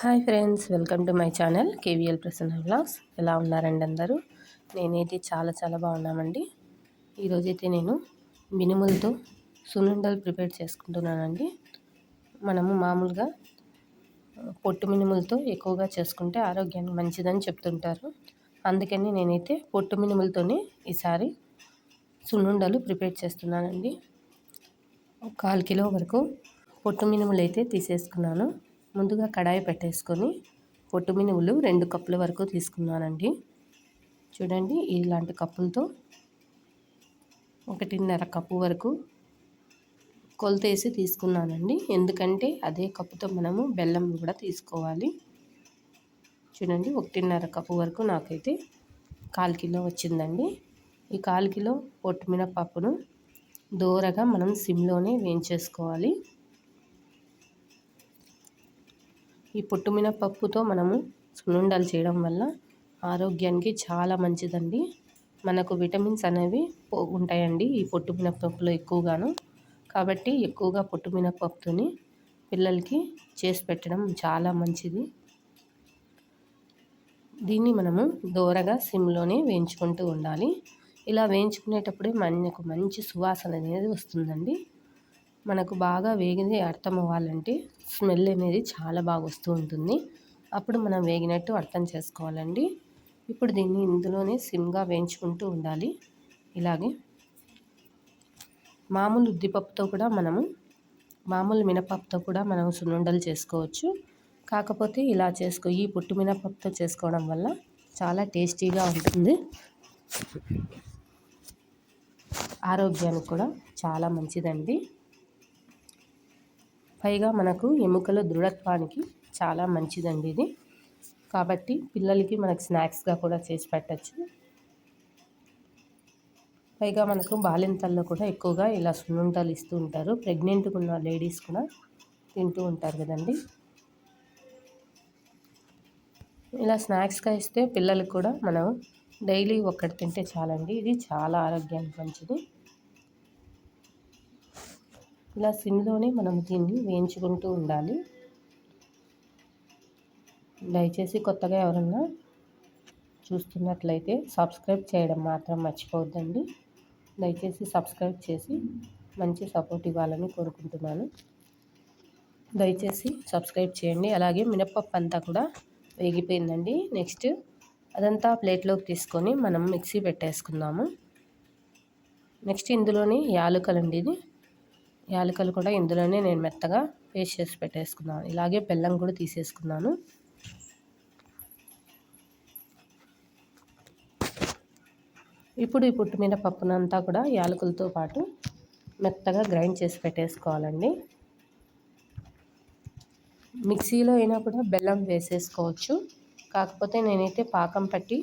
Hi friends welcome to my channel KVL Prasanna vlogs. ఎలా ఉన్నారండి అందరూ? నేనైతే చాలా చాలా బాగున్నామండి. ఈరోజైతే నేను మినుములతో సున్నుండలు ప్రిపేర్ చేసుకుంటున్నానండి. మనము మామూలుగా పొట్టు మినుములతో ఎక్కువగా చేసుకుంటే ఆరోగ్యానికి మంచిదని చెప్తుంటారు. అందుకని నేనైతే పొట్టు మినుములతోనే ఈసారి సున్నుండలు ప్రిపేర్ చేస్తున్నానండి. కాల్ కిలో వరకు పొట్టు మినుములు అయితే తీసేసుకున్నాను. ముందుగా కడాయి పెట్టేసుకొని పొట్టు మినుములు రెండు కప్పుల వరకు తీసుకున్నానండి. చూడండి ఇలాంటి కప్పులతో ఒకటిన్నర కప్పు వరకు కొలతేసి తీసుకున్నానండి. ఎందుకంటే అదే కప్పుతో మనము బెల్లం కూడా తీసుకోవాలి. చూడండి ఒకటిన్నర కప్పు వరకు నాకైతే కాల్ కిలో వచ్చిందండి. ఈ కాల్ కిలో పొట్టు మినపప్పును మనం సిమ్లోనే వేయించేసుకోవాలి. ఈ పొట్టుమినపప్పుతో మనము సున్నుండలు చేయడం వల్ల ఆరోగ్యానికి చాలా మంచిదండి. మనకు విటమిన్స్ అనేవి ఉంటాయండి ఈ పొట్టు మినపప్పులో ఎక్కువగాను. కాబట్టి ఎక్కువగా పొట్టు మినపప్పుతోని పిల్లలకి చేసి పెట్టడం చాలా మంచిది. దీన్ని మనము దూరగా సిమ్లోనే వేయించుకుంటూ ఉండాలి. ఇలా వేయించుకునేటప్పుడే మనకు మంచి సువాసన అనేది వస్తుందండి. మనకు బాగా వేగింది అర్థం అవ్వాలంటే స్మెల్ అనేది చాలా బాగా వస్తూ ఉంటుంది. అప్పుడు మనం వేగినట్టు అర్థం చేసుకోవాలండి. ఇప్పుడు దీన్ని ఇందులోనే సిమ్గా వేయించుకుంటూ ఉండాలి. ఇలాగే మామూలు ఉద్దిపప్పుతో కూడా మనము మామూలు మినపప్పుతో కూడా మనం సున్నుండలు చేసుకోవచ్చు. కాకపోతే ఇలా చేసుకో ఈ పుట్టు మినపప్పుతో చేసుకోవడం వల్ల చాలా టేస్టీగా ఉంటుంది. ఆరోగ్యానికి కూడా చాలా మంచిదండి. పైగా మనకు ఎముకల దృఢత్వానికి చాలా మంచిదండి ఇది. కాబట్టి పిల్లలకి మనకు స్నాక్స్గా కూడా చేసి పెట్టచ్చు. పైగా మనకు బాలింతల్లో కూడా ఎక్కువగా ఇలా సున్నుంటలు ఇస్తూ ఉంటారు. ప్రెగ్నెంట్గా ఉన్న లేడీస్ కూడా తింటూ ఉంటారు కదండి. ఇలా స్నాక్స్గా ఇస్తే పిల్లలకు కూడా మనం డైలీ ఒక్కటి తింటే చాలండి. ఇది చాలా ఆరోగ్యానికి మంచిది. ఇలా సిమ్లోనే మనం దీన్ని వేయించుకుంటూ ఉండాలి. దయచేసి కొత్తగా ఎవరన్నా చూస్తున్నట్లయితే సబ్స్క్రైబ్ చేయడం మాత్రం మర్చిపోవద్దండి. దయచేసి సబ్స్క్రైబ్ చేసి మంచి సపోర్ట్ ఇవ్వాలని కోరుకుంటున్నాను. దయచేసి సబ్స్క్రైబ్ చేయండి. అలాగే మినప్పప్పు అంతా కూడా వేగిపోయిందండి. నెక్స్ట్ అదంతా ప్లేట్లోకి తీసుకొని మనం మిక్సీ పెట్టేసుకుందాము. నెక్స్ట్ ఇందులోని యాలకలండి ఇది. యాలకలు కూడా ఇందులోనే నేను మెత్తగా పేస్ట్ చేసి పెట్టేసుకున్నాను. ఇలాగే బెల్లం కూడా తీసేసుకున్నాను. ఇప్పుడు ఈ పుట్టు మీద పప్పునంతా కూడా యాలకులతో పాటు మెత్తగా గ్రైండ్ చేసి పెట్టేసుకోవాలండి. మిక్సీలో అయినా కూడా బెల్లం వేసేసుకోవచ్చు. కాకపోతే నేనైతే పాకం పట్టి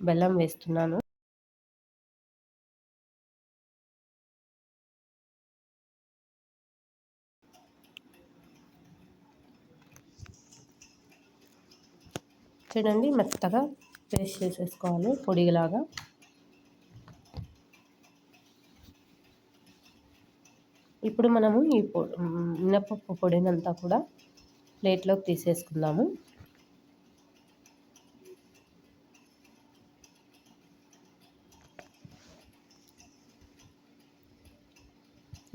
బెల్లం వేస్తున్నాను. చూడండి మెత్తగా పేస్ట్ చేసేసుకోవాలి పొడిలాగా. ఇప్పుడు మనము ఈ మినపప్పు పొడినంతా కూడా ప్లేట్లోకి తీసేసుకుందాము.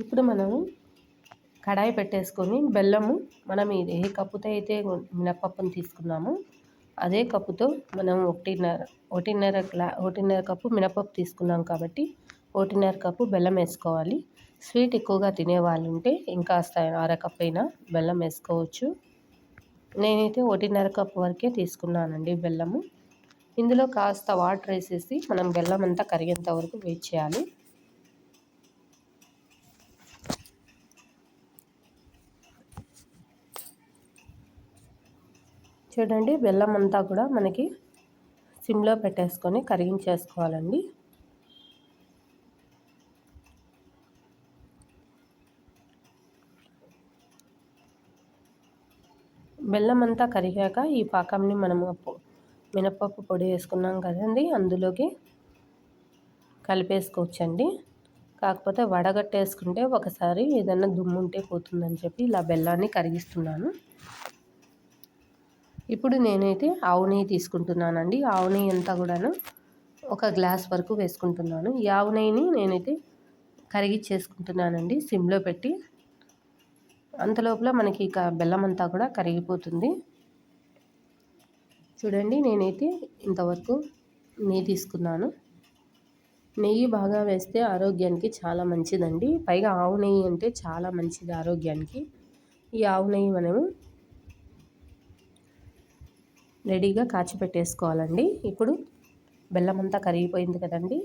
ఇప్పుడు మనము కడాయి పెట్టేసుకొని బెల్లము మనం ఇది ఏ కప్పుతో అయితే మినపప్పును తీసుకున్నామో అదే కప్పుతో మనం ఒకటిన్నర ఒకటిన్నర గ్లా ఒకటిన్నర కప్పు మినపప్పు తీసుకున్నాం కాబట్టి ఒకటిన్నర కప్పు బెల్లం వేసుకోవాలి. స్వీట్ ఎక్కువగా తినే వాళ్ళు ఉంటే ఇంకా అర కప్ అయినా బెల్లం వేసుకోవచ్చు. నేనైతే ఒకటిన్నర కప్పు వరకే తీసుకున్నానండి బెల్లము. ఇందులో కాస్త వాటర్ వేసేసి మనం బెల్లం అంతా కరిగేంత వరకు వెయిట్ చేయాలి. చూడండి బెల్లం అంతా కూడా మనకి సిమ్లో పెట్టేసుకొని కరిగించేసుకోవాలండి. బెల్లం అంతా కరిగాక ఈ పాకంని మనము మినపప్పు పొడి వేసుకున్నాం కదండి అందులోకి కలిపేసుకోవచ్చండి. కాకపోతే వడగట్టేసుకుంటే ఒకసారి ఏదైనా దుమ్ము ఉంటే పోతుందని చెప్పి ఇలా బెల్లాన్ని కరిగిస్తున్నాను. ఇప్పుడు నేనైతే ఆవు నెయ్యి తీసుకుంటున్నానండి. ఆవు నెయ్యి అంతా కూడాను ఒక గ్లాస్ వరకు వేసుకుంటున్నాను. ఈ ఆవు నెయ్యిని నేనైతే కరిగి చేసుకుంటున్నానండి సిమ్లో పెట్టి అంతలోపల మనకి ఇక బెల్లం అంతా కూడా కరిగిపోతుంది. చూడండి నేనైతే ఇంతవరకు నెయ్యి తీసుకున్నాను. నెయ్యి బాగా వేస్తే ఆరోగ్యానికి చాలా మంచిదండి. పైగా ఆవు నెయ్యి అంటే చాలా మంచిది ఆరోగ్యానికి. ఈ ఆవు నెయ్యి మనము రెడీగా కాచి పెట్టేసుకోవాలండి. ఇప్పుడు బెల్లం అంతా కరిగిపోయింది కదండి.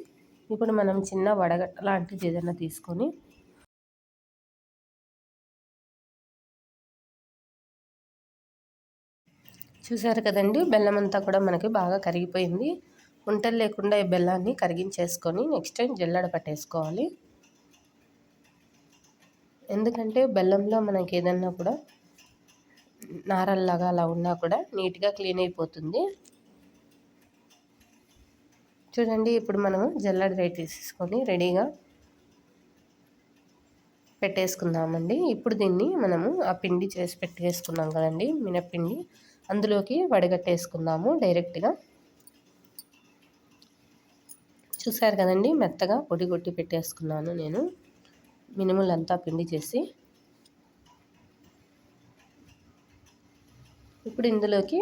ఇప్పుడు మనం చిన్న వడగట్ట లాంటిది ఏదైనా తీసుకొని చూసారు కదండి బెల్లం అంతా కూడా మనకి బాగా కరిగిపోయింది. ఉంటలు లేకుండా ఈ బెల్లాన్ని కరిగించేసుకొని నెక్స్ట్ టైం జల్లడ పట్టేసుకోవాలి. ఎందుకంటే బెల్లంలో మనకి ఏదన్నా కూడా నారల్లాగా అలా ఉన్నా కూడా నీట్గా క్లీన్ అయిపోతుంది. చూడండి ఇప్పుడు మనము జల్లడి రైట్ తీసేసుకొని రెడీగా పెట్టేసుకుందామండి. ఇప్పుడు దీన్ని మనము ఆ పిండి చేసి పెట్టేసుకున్నాం కదండి మినపిండి అందులోకి వడగట్టేసుకుందాము డైరెక్ట్గా. చూసారు కదండి మెత్తగా పొడి కొట్టి పెట్టేసుకున్నాను నేను. మినుములంతా పిండి చేసి ఇప్పుడు ఇందులోకి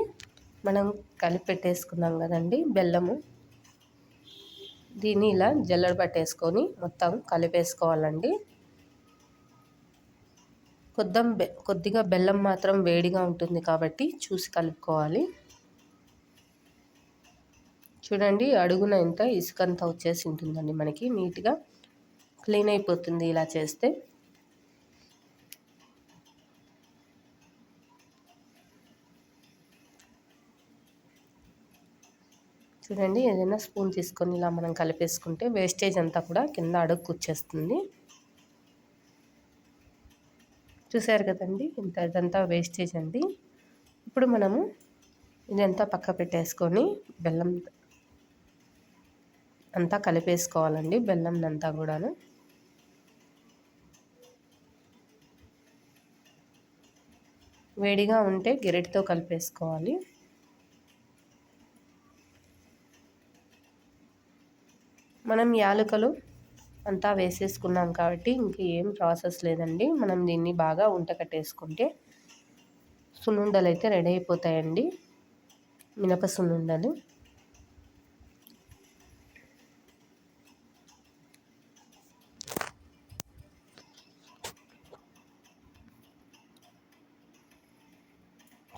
మనం కలిపి పెట్టేసుకున్నాం కదండి బెల్లము. దీన్ని ఇలా జల్లడ పట్టేసుకొని మొత్తం కలిపేసుకోవాలండి. కొద్దాం కొద్దిగా బెల్లం మాత్రం వేడిగా ఉంటుంది కాబట్టి చూసి కలుపుకోవాలి. చూడండి అడుగున ఎంత ఇసుకంతా వచ్చేసి ఉంటుందండి మనకి. నీట్గా క్లీన్ అయిపోతుంది ఇలా చేస్తే. చూడండి ఏదైనా స్పూన్ తీసుకొని ఇలా మనం కలిపేసుకుంటే వేస్టేజ్ అంతా కూడా కింద అడుగు వచ్చేస్తుంది. చూసారు కదండి ఇంత ఇదంతా వేస్టేజ్ అండి. ఇప్పుడు మనము ఇదంతా పక్క పెట్టేసుకొని బెల్లం అంతా కలిపేసుకోవాలండి బెల్లం అంతా కూడాను. వేడిగా ఉంటే గిరెటితో కలిపేసుకోవాలి. మనం యాలకులు అంతా వేసేసుకున్నాం కాబట్టి ఇంక ఏం ప్రాసెస్ లేదండి. మనం దీన్ని బాగా ఉంట కట్టేసుకుంటే సున్నుండలు అయితే రెడీ అయిపోతాయండి. మినప సున్నుండలు.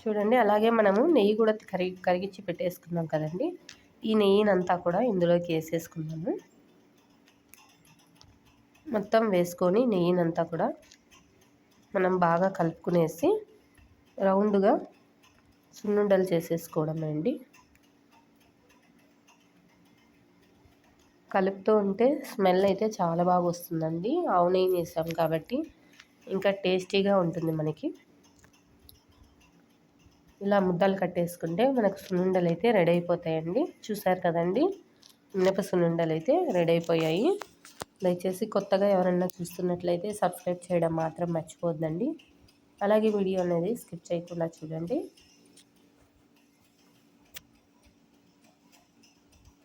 చూడండి అలాగే మనము నెయ్యి కూడా కరిగి కరిగించి పెట్టేసుకున్నాం కదండి. ఈ నెయ్యినంతా కూడా ఇందులోకి వేసేసుకున్నాము మొత్తం వేసుకొని నెయ్యినంతా కూడా మనం బాగా కలుపుకునేసి రౌండ్గా సున్నుండలు చేసేసుకోవడమే అండి. కలుపుతూ ఉంటే స్మెల్ అయితే చాలా బాగా వస్తుందండి. ఆవు నెయ్యి వేసాం కాబట్టి ఇంకా టేస్టీగా ఉంటుంది మనకి. ఇలా ముద్దలు కట్టేసుకుంటే మనకు సున్నుండలు అయితే రెడీ అయిపోతాయండి. చూసారు కదండి? మినప సున్నుండలు అయితే రెడీ అయిపోయాయి. దయచేసి కొత్తగా ఎవరన్నా చూస్తున్నట్లయితే సబ్స్క్రైబ్ చేయడం మాత్రం మర్చిపోద్దండి అలాగే వీడియో అనేది స్కిప్ చేయకుండా చూడండి.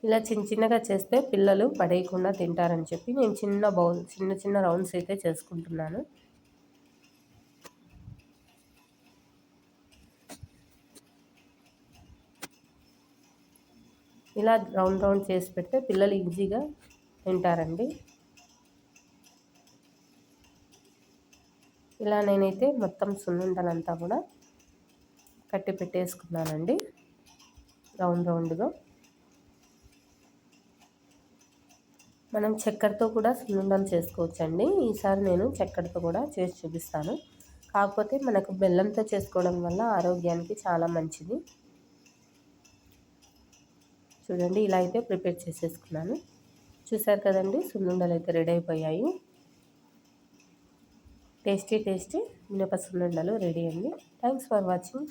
ఇలా చిన్న చిన్నగా చేస్తే పిల్లలు పడేయకుండా తింటారని చెప్పి నేను చిన్న బౌల్ చిన్న చిన్న రౌండ్స్ అయితే చేసుకుంటున్నాను. ఇలా రౌండ్ రౌండ్ చేసి పెడితే పిల్లలు ఈజీగా తింటారండి. ఇలా నేనైతే మొత్తం సున్నుండలంతా కూడా కట్టి పెట్టేసుకున్నానండి. రౌండ్ రౌండ్గా. మనం చక్కెరతో కూడా సున్నుండలు చేసుకోవచ్చండి. ఈసారి నేను చక్కెరతో కూడా చేసి చూపిస్తాను. కాకపోతే మనకు బెల్లంతో చేసుకోవడం వల్ల ఆరోగ్యానికి చాలా మంచిది. చూడండి ఇలా అయితే ప్రిపేర్ చేసేసుకున్నాను. చూసారు కదండి సున్నుండలు అయితే రెడీ అయిపోయాయి. టేస్టీ టేస్టీ మినప సున్నుండలు రెడీ అండి. Thanks for watching